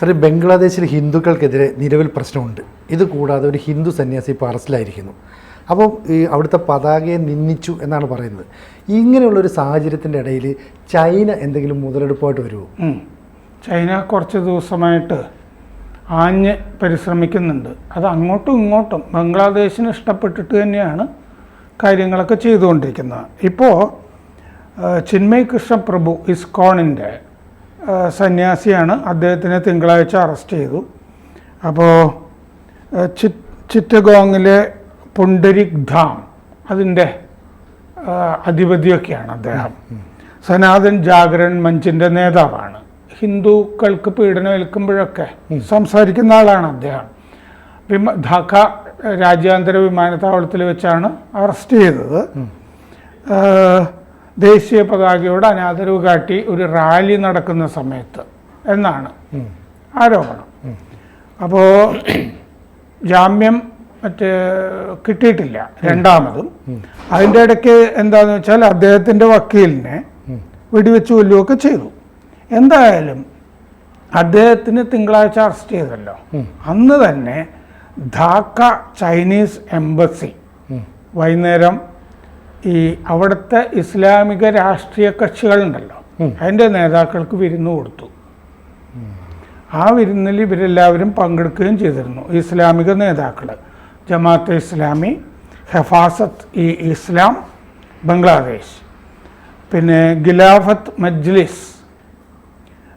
സാറേ ബംഗ്ലാദേശിൽ ഹിന്ദുക്കൾക്കെതിരെ നിലവിൽ പ്രശ്നമുണ്ട്. ഇത് കൂടാതെ ഒരു ഹിന്ദു സന്യാസി ഇപ്പോൾ അറസ്റ്റിലായിരിക്കുന്നു. അപ്പോൾ ഈ അവിടുത്തെ പതാകയെ നിന്നിച്ചു എന്നാണ് പറയുന്നത്. ഇങ്ങനെയുള്ള ഒരു സാഹചര്യത്തിന്റെ ഇടയിൽ ചൈന എന്തെങ്കിലും മുതലെടുപ്പായിട്ട് വരുമോ? ചൈന കുറച്ച് ദിവസമായിട്ട് ആഞ്ഞ് പരിശ്രമിക്കുന്നുണ്ട്. അത് അങ്ങോട്ടും ഇങ്ങോട്ടും ബംഗ്ലാദേശിന് ഇഷ്ടപ്പെട്ടിട്ട് തന്നെയാണ് കാര്യങ്ങളൊക്കെ ചെയ്തുകൊണ്ടിരിക്കുന്നത്. ഇപ്പോൾ ചിന്മയ് കൃഷ്ണ പ്രഭു ഇസ്കോണിന്റെ സന്യാസിയാണ് അദ്ദേഹത്തിനെ തിങ്കളാഴ്ച അറസ്റ്റ് ചെയ്തു. അപ്പോൾ ചി ചിറ്റഗോങ്ങിലെ പുണ്ടരിക് ധാം അതിന്റെ അധിപതിയൊക്കെയാണ് അദ്ദേഹം. സനാതൻ ജാഗരൺ മഞ്ചിന്റെ നേതാവാണ്. ഹിന്ദുക്കൾക്ക് പീഡനം ഏൽക്കുമ്പോഴൊക്കെ സംസാരിക്കുന്ന ആളാണ് അദ്ദേഹം. വിമ ധാക്ക രാജ്യാന്തര വിമാനത്താവളത്തിൽ വെച്ചാണ് അറസ്റ്റ് ചെയ്തത്. ദേശീയ പതാകയോട് അനാദരവ് കാട്ടി ഒരു റാലി നടക്കുന്ന സമയത്ത് എന്നാണ് ആരോപണം. അപ്പോ ജാമ്യം മറ്റേ കിട്ടിയിട്ടില്ല രണ്ടാമതും. അതിന്റെ ഇടയ്ക്ക് എന്താന്ന് വെച്ചാൽ അദ്ദേഹത്തിന്റെ വക്കീലിനെ വെടിവെച്ച് കൊല്ലുകയൊക്കെ ചെയ്തു. എന്തായാലും അദ്ദേഹത്തിന് തിങ്കളാഴ്ച അറസ്റ്റ് ചെയ്തല്ലോ. അന്ന് തന്നെ ധാക്ക ചൈനീസ് എംബസി വൈകുന്നേരം ഈ അവിടുത്തെ ഇസ്ലാമിക രാഷ്ട്രീയ കക്ഷികളുണ്ടല്ലോ. അതിന്റെ നേതാക്കൾക്ക് വിരുന്ന് കൊടുത്തു. ആ വിരുന്നിൽ ഇവരെല്ലാവരും പങ്കെടുക്കുകയും ചെയ്തിരുന്നു. ഇസ്ലാമിക നേതാക്കൾ ജമാഅത്തെ ഇസ്ലാമി ഹെഫാസത്ത് ഇ ഇസ്ലാം ബംഗ്ലാദേശ്. പിന്നെ ഗിലാഫത്ത് മജ്ലിസ്.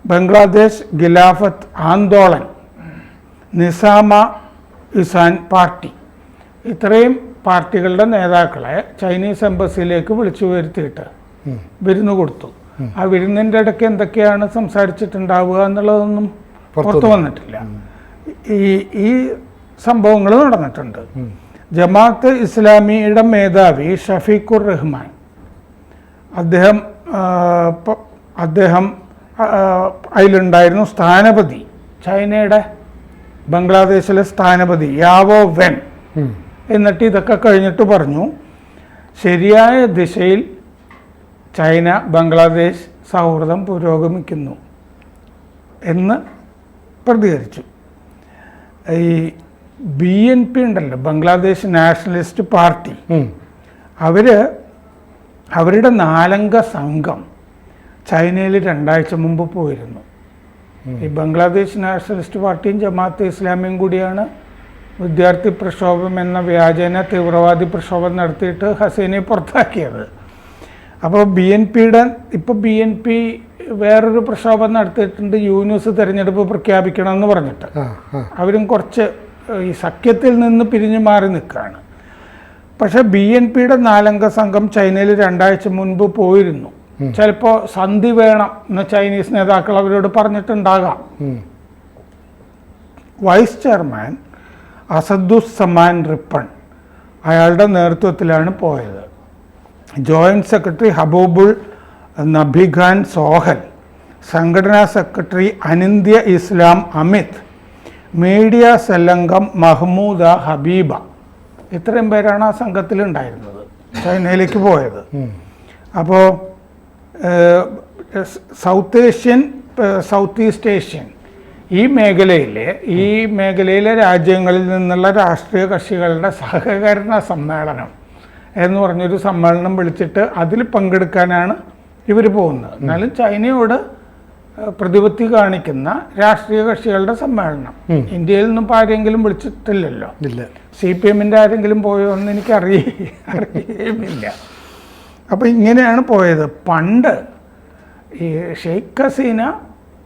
ബംഗ്ലാദേശ് ഗിലാഫത്ത് ആന്തോളൻ. നിസാമ ഇസാൻ പാർട്ടി. ഇത്രയും പാർട്ടികളുടെ നേതാക്കളെ ചൈനീസ് എംബസിയിലേക്ക് വിളിച്ചു വരുത്തിയിട്ട് വിരുന്ന് കൊടുത്തു. ആ വിരുന്നിന്റെ ഇടയ്ക്ക് എന്തൊക്കെയാണ് സംസാരിച്ചിട്ടുണ്ടാവുക എന്നുള്ളതൊന്നും പുറത്തു വന്നിട്ടില്ല. ഈ ഈ സംഭവങ്ങൾ നടന്നിട്ടുണ്ട്. ജമാഅത്ത് ഇസ്ലാമിയുടെ മേധാവി ഷഫീഖുർ റഹ്മാൻ. അദ്ദേഹം അദ്ദേഹം അതിലുണ്ടായിരുന്നു സ്ഥാനപതി ചൈനയുടെ ബംഗ്ലാദേശിലെ സ്ഥാനപതി യാവോ വെൻ. എന്നിട്ട് ഇതൊക്കെ കഴിഞ്ഞിട്ട് പറഞ്ഞു ശരിയായ ദിശയിൽ ചൈന ബംഗ്ലാദേശ് സൗഹൃദം പുരോഗമിക്കുന്നു എന്ന് പ്രതികരിച്ചു. ഈ ബി എൻ പി ഉണ്ടല്ലോ ബംഗ്ലാദേശ് നാഷണലിസ്റ്റ് പാർട്ടി അവർ അവരുടെ നാലംഗ സംഘം ചൈനയിൽ രണ്ടാഴ്ച മുമ്പ് പോയിരുന്നു. ഈ ബംഗ്ലാദേശ് നാഷണലിസ്റ്റ് പാർട്ടിയും ജമാഅത്ത് ഇസ്ലാമിയും കൂടിയാണ് വിദ്യാർത്ഥി പ്രക്ഷോഭം എന്ന വ്യാജേന തീവ്രവാദി പ്രക്ഷോഭം നടത്തിയിട്ട് ഹസീനെ പുറത്താക്കിയത്. അപ്പോൾ ബി എൻ പിയുടെ ഇപ്പോൾ ബി എൻ പി വേറൊരു പ്രക്ഷോഭം നടത്തിയിട്ടുണ്ട് യൂനുസ് തിരഞ്ഞെടുപ്പ് പ്രഖ്യാപിക്കണമെന്ന് പറഞ്ഞിട്ട്. അവരും കുറച്ച് ഈ സഖ്യത്തിൽ നിന്ന് പിരിഞ്ഞു മാറി നിൽക്കുകയാണ്. പക്ഷേ ബി എൻ പിയുടെ നാലംഗ സംഘം ചൈനയിൽ രണ്ടാഴ്ച മുൻപ് പോയിരുന്നു. ചിലപ്പോൾ സന്ധി വേണം എന്ന് ചൈനീസ് നേതാക്കൾ അവരോട് പറഞ്ഞിട്ടുണ്ടാകാം. വൈസ് ചെയർമാൻ അസദുസമാൻ റിപ്പൺ അയാളുടെ നേതൃത്വത്തിലാണ് പോയത്. ജോയിന്റ് സെക്രട്ടറി ഹബൂബുൾ നബിഖാൻ സോഹൽ സംഘടനാ സെക്രട്ടറി അനിന്ത്യ ഇസ്ലാം അമിത് മീഡിയ സെല്ലംഗം മഹ്മൂദ ഹബീബ ഇത്രയും പേരാണ് ആ സംഘത്തിൽ ഉണ്ടായിരുന്നത് ചൈനയിലേക്ക് പോയത്. അപ്പോൾ south Asian south east Asian ഈ മേഖലയിലെ ഈ മേഖലയിലെ രാജ്യങ്ങളിൽ നിന്നുള്ള രാഷ്ട്രീയ കക്ഷികളുടെ സഹകരണ സമ്മേളനം എന്ന് പറഞ്ഞൊരു സമ്മേളനം വിളിച്ചിട്ട് അതിൽ പങ്കെടുക്കാനാണ് ഇവർ പോകുന്നത്. എന്നാലും ചൈനയോട് പ്രതിപത്തി കാണിക്കുന്ന രാഷ്ട്രീയ കക്ഷികളുടെ സമ്മേളനം. ഇന്ത്യയിൽ നിന്നും ഇപ്പോൾ ആരെങ്കിലും വിളിച്ചിട്ടില്ലല്ലോ? ഇല്ല. സി പി എമ്മിന്റെ ആരെങ്കിലും പോയോ എന്ന് എനിക്ക് അറിയില്ല അപ്പോൾ ഇങ്ങനെയാണ് പോയത്. പണ്ട് ഈ ഷെയ്ഖ് ഹസീന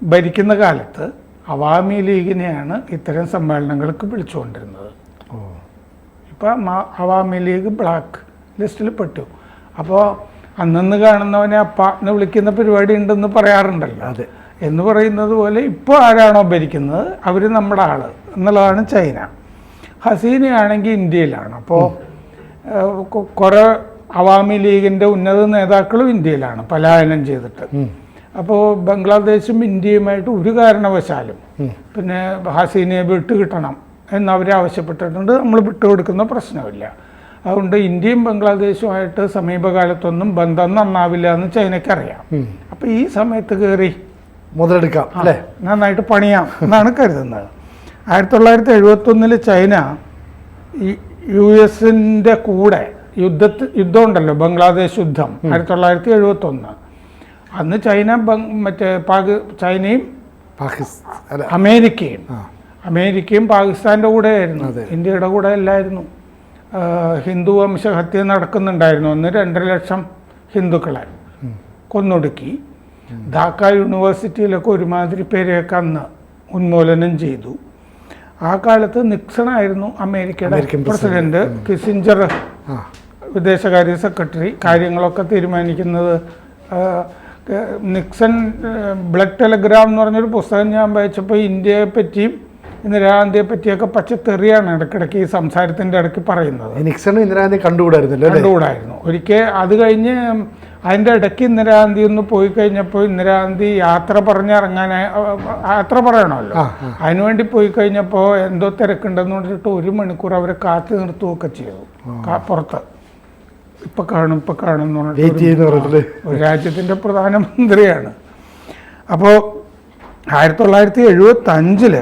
ഭരിക്കുന്ന കാലത്ത് അവാമി ലീഗിനെയാണ് ഇത്തരം സമ്മേളനങ്ങൾക്ക് വിളിച്ചുകൊണ്ടിരുന്നത്. ഇപ്പം അവാമി ലീഗ് ബ്ലാക്ക് ലിസ്റ്റിൽ പെട്ടു. അപ്പോൾ അന്നന്ന് കാണുന്നവനെ അപ്പ എന്ന് വിളിക്കുന്ന പരിപാടി ഉണ്ടെന്ന് പറയാറുണ്ടല്ലോ. അതെ. എന്ന് പറയുന്നത് പോലെ ഇപ്പോൾ ആരാണോ ഭരിക്കുന്നത്? അവർ നമ്മുടെ ആൾ എന്നുള്ളതാണ് ചൈന. ഹസീനയാണെങ്കിൽ ഇന്ത്യയിലാണ്. അപ്പോൾ കുറേ അവാമി ലീഗിന്റെ ഉന്നത നേതാക്കളും ഇന്ത്യയിലാണ് പലായനം ചെയ്തിട്ട്. അപ്പോൾ ബംഗ്ലാദേശും ഇന്ത്യയുമായിട്ട് ഒരു കാരണവശാലും പിന്നെ ഹസീനയെ വിട്ടുകിട്ടണം എന്ന് അവർ ആവശ്യപ്പെട്ടിട്ടുണ്ട്. നമ്മൾ വിട്ടുകൊടുക്കുന്ന പ്രശ്നമില്ല. അതുകൊണ്ട് ഇന്ത്യയും ബംഗ്ലാദേശുമായിട്ട് സമീപകാലത്തൊന്നും ബന്ധം നന്നാവില്ല എന്ന് ചൈനയ്ക്കറിയാം. അപ്പോൾ ഈ സമയത്ത് കയറി മുതലെടുക്കാം അല്ലേ? നന്നായിട്ട് പണിയാം എന്നാണ് കരുതുന്നത്. ആയിരത്തി തൊള്ളായിരത്തി എഴുപത്തി ഒന്നിൽ ചൈന യു എസിന്റെ കൂടെ യുദ്ധത്തിൽ യുദ്ധമുണ്ടല്ലോ ബംഗ്ലാദേശ് യുദ്ധം ആയിരത്തി തൊള്ളായിരത്തി എഴുപത്തി ഒന്ന് അന്ന് ചൈന മറ്റേ പാക് ചൈനയും പാകിസ്ഥാൻ അമേരിക്കയും. അമേരിക്കയും പാകിസ്ഥാന്റെ കൂടെ ആയിരുന്നു. ഇന്ത്യയുടെ കൂടെ അല്ലായിരുന്നു. ഹിന്ദു വംശഹത്യ നടക്കുന്നുണ്ടായിരുന്നു. ഒന്ന് രണ്ടര ലക്ഷം ഹിന്ദുക്കളെ കൊന്നൊടുക്കി. ധാക്ക യൂണിവേഴ്സിറ്റിയിലൊക്കെ ഒരുമാതിരി പേരെയൊക്കെ അന്ന് ഉന്മൂലനം ചെയ്തു. ആ കാലത്ത് നിക്സൺ ആയിരുന്നു അമേരിക്കയുടെ പ്രസിഡന്റ്. കിസിഞ്ചർ വിദേശകാര്യ സെക്രട്ടറി. കാര്യങ്ങളൊക്കെ തീരുമാനിക്കുന്നത് നിക്സൺ ബ്ലഡ് ടെലഗ്രാം എന്ന് പറഞ്ഞൊരു പുസ്തകം ഞാൻ വായിച്ചപ്പോൾ ഇന്ത്യയെ പറ്റിയും ഇന്ദിരാഗാന്ധിയെ പറ്റിയൊക്കെ പച്ചത്തെറിയാണ് ഇടയ്ക്കിടയ്ക്ക് ഈ സംസാരത്തിന്റെ ഇടയ്ക്ക് പറയുന്നത്. നിക്സണും ഇന്ദിരാഗാന്ധി കണ്ടുകൂടായിരുന്നല്ലോ അല്ലേ? കണ്ടുകൂടായിരുന്നു. ഒരിക്കൽ അത് കഴിഞ്ഞ് അതിന്റെ ഇടയ്ക്ക് ഇന്ദിരാഗാന്ധി ഒന്ന് പോയി കഴിഞ്ഞപ്പോൾ ഇന്ദിരാഗാന്ധി യാത്ര പറഞ്ഞിറങ്ങാൻ യാത്ര പറയണമല്ലോ. അതിനുവേണ്ടി പോയി കഴിഞ്ഞപ്പോൾ എന്തോ തിരക്കുണ്ടെന്ന് പറഞ്ഞിട്ട് ഒരു മണിക്കൂർ അവരെ കാത്തു നിർത്തുകയൊക്കെ ചെയ്തു. പുറത്ത്. ഇപ്പൊ കാണും ഇപ്പൊ കാണും എന്ന് പറഞ്ഞിട്ട് ഒരു രാജ്യത്തിന്റെ പ്രധാനമന്ത്രിയാണ്. അപ്പോൾ ആയിരത്തി തൊള്ളായിരത്തി എഴുപത്തി അഞ്ചിൽ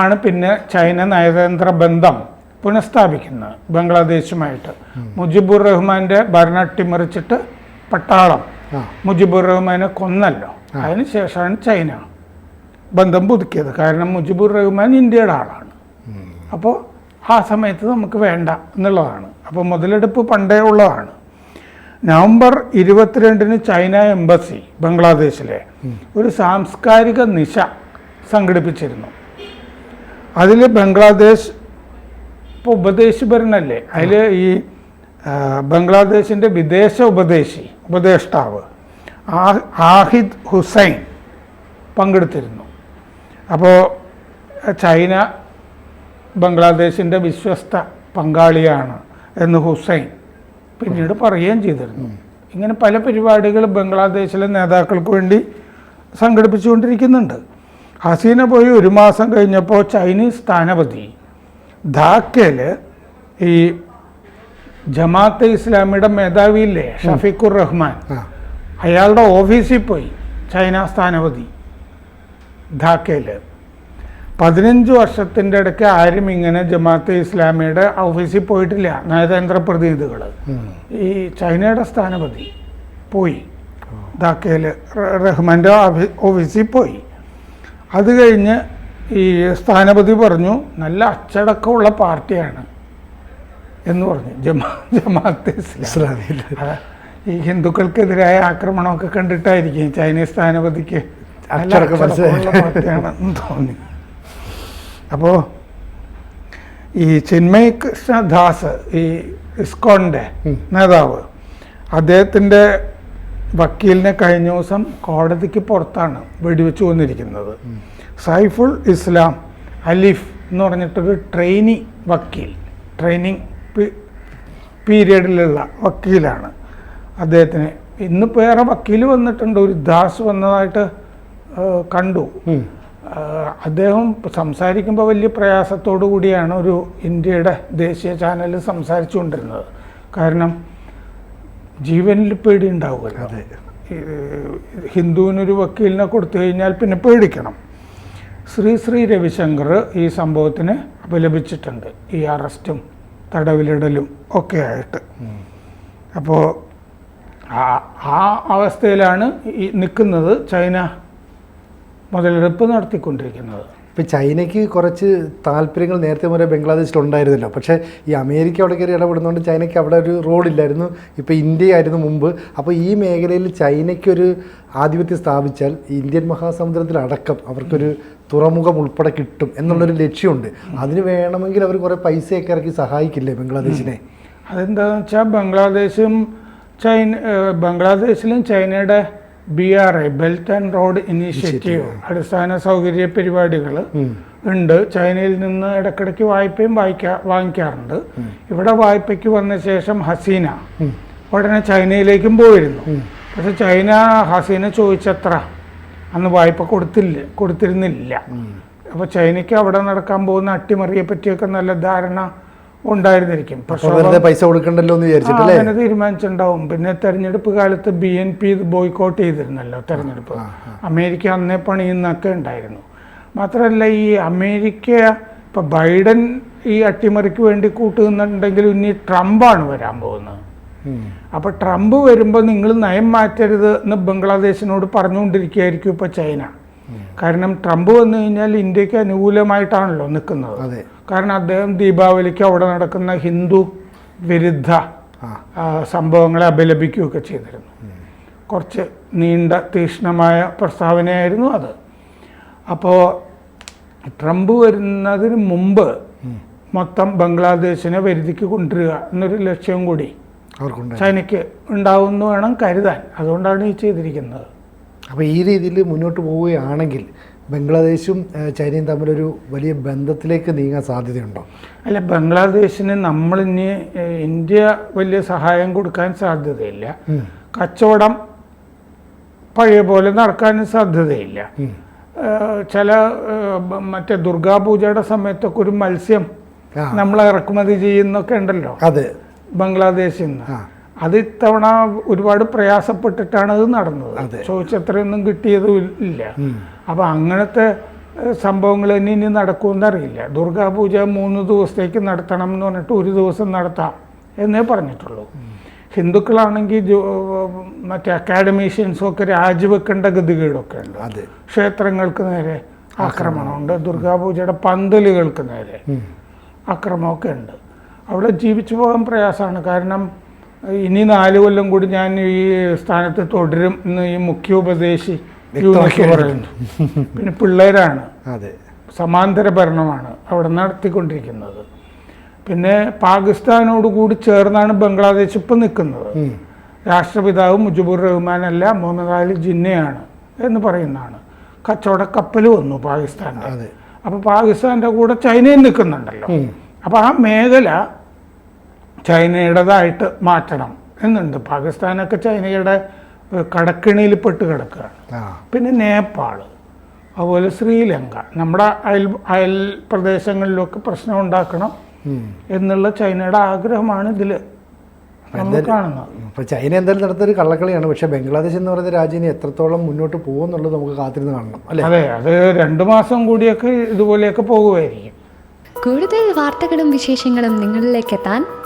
ആണ് പിന്നെ ചൈന നയതന്ത്ര ബന്ധം പുനഃസ്ഥാപിക്കുന്നത് ബംഗ്ലാദേശുമായിട്ട്. മുജിബുർ റഹ്മാന്റെ ഭരണ അട്ടിമറിച്ചിട്ട് പട്ടാളം. മുജിബുർ റഹ്മാനെ കൊന്നല്ലോ. അതിന് ശേഷമാണ് ചൈന ബന്ധം പുതുക്കിയത്. കാരണം മുജിബുർ റഹ്മാൻ ഇന്ത്യയുടെ ആളാണ്. അപ്പോൾ ആ സമയത്ത് നമുക്ക് വേണ്ട എന്നുള്ളതാണ്. അപ്പോൾ മുതലെടുപ്പ് പണ്ടേ ഉള്ളതാണ്. നവംബർ ഇരുപത്തിരണ്ടിന് ചൈന എംബസി ബംഗ്ലാദേശിലെ ഒരു സാംസ്കാരിക നിശ സംഘടിപ്പിച്ചിരുന്നു. അതിൽ ബംഗ്ലാദേശ് ഇപ്പോൾ ഉപദേശി ഭരണല്ലേ അതിൽ ഈ ബംഗ്ലാദേശിന്റെ വിദേശ ഉപദേശി ഉപദേഷ്ടാവ് ആഹിദ് ഹുസൈൻ പങ്കെടുത്തിരുന്നു. അപ്പോൾ ചൈന ബംഗ്ലാദേശിന്റെ വിശ്വസ്ത പങ്കാളിയാണ് എന്ന് ഹുസൈൻ പിന്നീട് പറയുകയും ചെയ്തിരുന്നു. ഇങ്ങനെ പല പരിപാടികൾ ബംഗ്ലാദേശിലെ നേതാക്കൾക്ക് വേണ്ടി സംഘടിപ്പിച്ചുകൊണ്ടിരിക്കുന്നുണ്ട്. ഹസീന പോയി ഒരു മാസം കഴിഞ്ഞപ്പോൾ ചൈനീസ് സ്ഥാനപതി ധാക്കയിൽ ഈ ജമാഅത്തെ ഇസ്ലാമിയുടെ മേധാവിയില്ലേ ഷഫീഖുർ റഹ്മാൻ അയാളുടെ ഓഫീസിൽ പോയി ചൈന സ്ഥാനപതി ധാക്കയിൽ പതിനഞ്ച് വർഷത്തിന്റെ ഇടയ്ക്ക് ആരും ഇങ്ങനെ ജമാഅത്തെ ഇസ്ലാമിയുടെ ഓഫീസിൽ പോയിട്ടില്ല നയതന്ത്ര പ്രതിനിധികൾ ഈ ചൈനയുടെ സ്ഥാനപതി പോയി. ധാക്കയിൽ റഹ്മാന്റെ ഓഫീസിൽ പോയി. അത് കഴിഞ്ഞ് ഈ സ്ഥാനപതി പറഞ്ഞു നല്ല അച്ചടക്കമുള്ള പാർട്ടിയാണ് എന്ന് പറഞ്ഞു. ജമാ ജമാഅത്തെ ഇസ്ലാമി ഇസ്ലാമിൽ ഈ ഹിന്ദുക്കൾക്കെതിരായ ആക്രമണമൊക്കെ കണ്ടിട്ടായിരിക്കും ചൈനീസ് സ്ഥാനപതിക്ക് അച്ചടക്കം അച്ചടക്കമുള്ള പാർട്ടിയാണെന്ന് തോന്നി. അപ്പോൾ ഈ ചിന്മയ് കൃഷ്ണദാസ് ഈ ഇസ്കോണിന്റെ നേതാവ് അദ്ദേഹത്തിന്റെ വക്കീലിനെ കഴിഞ്ഞ ദിവസം കോടതിക്ക് പുറത്താണ് വെടിവെച്ച് കൊന്നിരിക്കുന്നത് സൈഫുൾ ഇസ്ലാം അലിഫ് എന്ന് പറഞ്ഞിട്ടൊരു ട്രെയിനി വക്കീൽ ട്രെയിനിങ് പീരീഡിലുള്ള വക്കീലാണ്. അദ്ദേഹത്തിന് ഇന്ന് വേറെ വക്കീൽ വന്നിട്ടുണ്ട് ഒരു ദാസ് വന്നതായിട്ട് കണ്ടു. അദ്ദേഹം സംസാരിക്കുമ്പോൾ വലിയ പ്രയാസത്തോടു കൂടിയാണ് ഒരു ഇന്ത്യയുടെ ദേശീയ ചാനലിൽ സംസാരിച്ചുകൊണ്ടിരുന്നത്. കാരണം ജീവനിൽ പേടി ഉണ്ടാവുക ഹിന്ദുവിനൊരു വക്കീലിനെ കൊടുത്തു കഴിഞ്ഞാൽ പിന്നെ പേടിക്കണം. ശ്രീ ശ്രീ രവിശങ്കർ ഈ സംഭവത്തിന് അപലപിച്ചിട്ടുണ്ട്. ഈ അറസ്റ്റും തടവിലിടലും ഒക്കെ ആയിട്ട്. അപ്പോൾ ആ ആ അവസ്ഥയിലാണ് ഈ നിൽക്കുന്നത് ചൈന മുതലെടുപ്പ് നടത്തിക്കൊണ്ടിരിക്കുന്നത്. ഇപ്പം ചൈനയ്ക്ക് കുറച്ച് താല്പര്യങ്ങൾ നേരത്തെ മുതലേ ബംഗ്ലാദേശിൽ ഉണ്ടായിരുന്നല്ലോ പക്ഷേ ഈ അമേരിക്ക അവിടെ കയറി ഇടപെടുന്നതുകൊണ്ട് ചൈനയ്ക്ക് അവിടെ ഒരു റോഡില്ലായിരുന്നു ഇപ്പോൾ ഇന്ത്യയായിരുന്നു മുമ്പ്. അപ്പോൾ ഈ മേഖലയിൽ ചൈനയ്ക്കൊരു ആധിപത്യം സ്ഥാപിച്ചാൽ ഇന്ത്യൻ മഹാസമുദ്രത്തിലടക്കം അവർക്കൊരു തുറമുഖം ഉൾപ്പെടെ കിട്ടും എന്നുള്ളൊരു ലക്ഷ്യമുണ്ട്. അതിന് വേണമെങ്കിൽ അവർ കുറേ പൈസയൊക്കെ ഇറക്കി സഹായിക്കില്ലേ ബംഗ്ലാദേശിനെ? അതെന്താണെന്ന് വെച്ചാൽ ബംഗ്ലാദേശും ചൈന ബംഗ്ലാദേശിലും ചൈനയുടെ B R I belt and road initiative അടിസ്ഥാന സൗകര്യ പരിപാടികൾ ഉണ്ട്. ചൈനയിൽ നിന്ന് ഇടയ്ക്കിടയ്ക്ക് വായ്പയും വായിക്കാ വാങ്ങിക്കാറുണ്ട്. ഇവിടെ വായ്പയ്ക്ക് വന്ന ശേഷം ഹസീന ഉടനെ ചൈനയിലേക്കും പോയിരുന്നു. പക്ഷെ ചൈന ഹസീന ചോദിച്ചത്ര അന്ന് വായ്പ കൊടുത്തില്ല കൊടുത്തിരുന്നില്ല. അപ്പോൾ ചൈനയ്ക്ക് അവിടെ നടക്കാൻ പോകുന്ന അട്ടിമറിയെ പറ്റിയൊക്കെ നല്ല ധാരണ ഉണ്ടായിരുന്നിരിക്കും. പക്ഷേ പൈസ കൊടുക്കണ്ടല്ലോ എന്ന് വിചാരിച്ചിട്ടില്ല അങ്ങനെ തീരുമാനിച്ചിട്ടുണ്ടാവും. പിന്നെ തെരഞ്ഞെടുപ്പ് കാലത്ത് ബി എൻ പി ഇത് ബോയ്ക്കോട്ട് ചെയ്തിരുന്നല്ലോ തെരഞ്ഞെടുപ്പ്. അമേരിക്ക അന്നേ പണിയുന്നൊക്കെ ഉണ്ടായിരുന്നു. മാത്രമല്ല ഈ അമേരിക്ക ഇപ്പം ബൈഡൻ ഈ അട്ടിമറിക്ക് വേണ്ടി കൂട്ടുന്നുണ്ടെങ്കിൽ ഇനി ട്രംപാണ് വരാൻ പോകുന്നത്. അപ്പോൾ ട്രംപ് വരുമ്പോൾ നിങ്ങൾ നയം മാറ്റരുത് എന്ന് ബംഗ്ലാദേശിനോട് പറഞ്ഞുകൊണ്ടിരിക്കുകയായിരിക്കും ഇപ്പോൾ ചൈന. കാരണം ട്രംപ് വന്നു കഴിഞ്ഞാൽ ഇന്ത്യയ്ക്ക് അനുകൂലമായിട്ടാണല്ലോ നിൽക്കുന്നത്. അതെ. കാരണം അദ്ദേഹം ദീപാവലിക്ക് അവിടെ നടക്കുന്ന ഹിന്ദു വിരുദ്ധ സംഭവങ്ങളെ അപലപിക്കുകയൊക്കെ ചെയ്തിരുന്നു. കുറച്ച് നീണ്ട തീക്ഷ്ണമായ പ്രസ്താവനയായിരുന്നു അത്. അപ്പോൾ ട്രംപ് വരുന്നതിന് മുമ്പ് മൊത്തം ബംഗ്ലാദേശിനെ വരുതിക്ക് കൊണ്ടുവരിക എന്നൊരു ലക്ഷ്യം കൂടി ചൈനയ്ക്ക് ഉണ്ടാവുമെന്ന് വേണം കരുതാൻ. അതുകൊണ്ടാണ് ഈ ചെയ്തിരിക്കുന്നത്. അപ്പോൾ ഈ രീതിയിൽ മുന്നോട്ട് പോവുകയാണെങ്കിൽ ബംഗ്ലാദേശും ചൈനയും തമ്മിലൊരു വലിയ ബന്ധത്തിലേക്ക് നീങ്ങാൻ സാധ്യതയുണ്ടോ? അല്ല ബംഗ്ലാദേശിന് നമ്മളിനി ഇന്ത്യ വലിയ സഹായം കൊടുക്കാൻ സാധ്യതയില്ല. കച്ചവടം പഴയ പോലെ നടക്കാൻ സാധ്യതയില്ല. ചില മറ്റേ ദുർഗാപൂജയുടെ സമയത്തൊക്കെ ഒരു മത്സ്യം നമ്മൾ ഇറക്കുമതി ചെയ്യുന്നൊക്കെ ഉണ്ടല്ലോ. അതെ. ബംഗ്ലാദേശിൽ നിന്ന് അത് ഇത്തവണ ഒരുപാട് പ്രയാസപ്പെട്ടിട്ടാണ് അത് നടന്നത്. ചോദിച്ചത്രയൊന്നും കിട്ടിയതും ഇല്ല. അപ്പൊ അങ്ങനത്തെ സംഭവങ്ങൾ തന്നെ ഇനി നടക്കുമെന്ന് അറിയില്ല. ദുർഗാപൂജ മൂന്ന് ദിവസത്തേക്ക് നടത്തണം എന്ന് പറഞ്ഞിട്ട് ഒരു ദിവസം നടത്താം എന്നേ പറഞ്ഞിട്ടുള്ളൂ. ഹിന്ദുക്കളാണെങ്കിൽ മറ്റേ അക്കാഡമീഷ്യൻസും ഒക്കെ രാജിവെക്കേണ്ട ഗതികേടൊക്കെ ഉണ്ട്. അതെ. ക്ഷേത്രങ്ങൾക്ക് നേരെ ആക്രമണമുണ്ട്. ദുർഗാപൂജയുടെ പന്തലുകൾക്ക് നേരെ ആക്രമണമൊക്കെ അക്രമമൊക്കെ ഉണ്ട്. അവിടെ ജീവിച്ചു പോകാൻ പ്രയാസമാണ്. കാരണം ഇനി നാല് കൊല്ലം കൂടി ഞാൻ ഈ സ്ഥാനത്ത് തുടരും എന്ന് ഈ മുഖ്യ ഉപദേശി പറയുന്നു. പിന്നെ പിള്ളേരാണ്. അതെ. സമാന്തര ഭരണമാണ് അവിടെ നടത്തിക്കൊണ്ടിരിക്കുന്നത്. പിന്നെ പാകിസ്ഥാനോട് കൂടി ചേർന്നാണ് ബംഗ്ലാദേശ് ഇപ്പം നിൽക്കുന്നത്. രാഷ്ട്രപിതാവ് മുജിബുർ റഹ്മാൻ അല്ല മുഹമ്മദ് അലി ജിന്നയാണ് എന്ന് പറയുന്നതാണ്. കച്ചവട കപ്പൽ വന്നു പാകിസ്ഥാന്റെ അപ്പോൾ പാകിസ്ഥാന്റെ കൂടെ ചൈനയും നിൽക്കുന്നുണ്ടല്ലോ. അപ്പൊ അപ്പോൾ ആ മേഖല ചൈനയുടേതായിട്ട് മാറ്റണം എന്നുണ്ട്. പാകിസ്ഥാനൊക്കെ ചൈനയുടെ ഏഹ്, കടക്കിണിയിൽ പെട്ട് കിടക്കുകയാണ്. പിന്നെ നേപ്പാൾ അതുപോലെ ശ്രീലങ്ക. നമ്മുടെ അയൽ അയൽ പ്രദേശങ്ങളിലൊക്കെ പ്രശ്നം ഉണ്ടാക്കണം എന്നുള്ള ചൈനയുടെ ആഗ്രഹമാണ് ഇതിൽ ഇപ്പൊ ഇപ്പോൾ ചൈന എന്തായാലും നടത്തൊരു കള്ളക്കളിയാണ്. പക്ഷേ ബംഗ്ലാദേശ് എന്ന് പറയുന്ന രാജ്യം എത്രത്തോളം മുന്നോട്ട് പോകുമെന്നുള്ളത് നമുക്ക് കാത്തിരുന്ന് കാണണം അല്ലേ? അതെ അത് രണ്ട് മാസം കൂടിയൊക്കെ ഇതുപോലെയൊക്കെ പോകുമായിരിക്കും. കൂടുതൽ വാർത്തകളും വിശേഷങ്ങളും നിങ്ങളിലേക്ക് എത്താൻ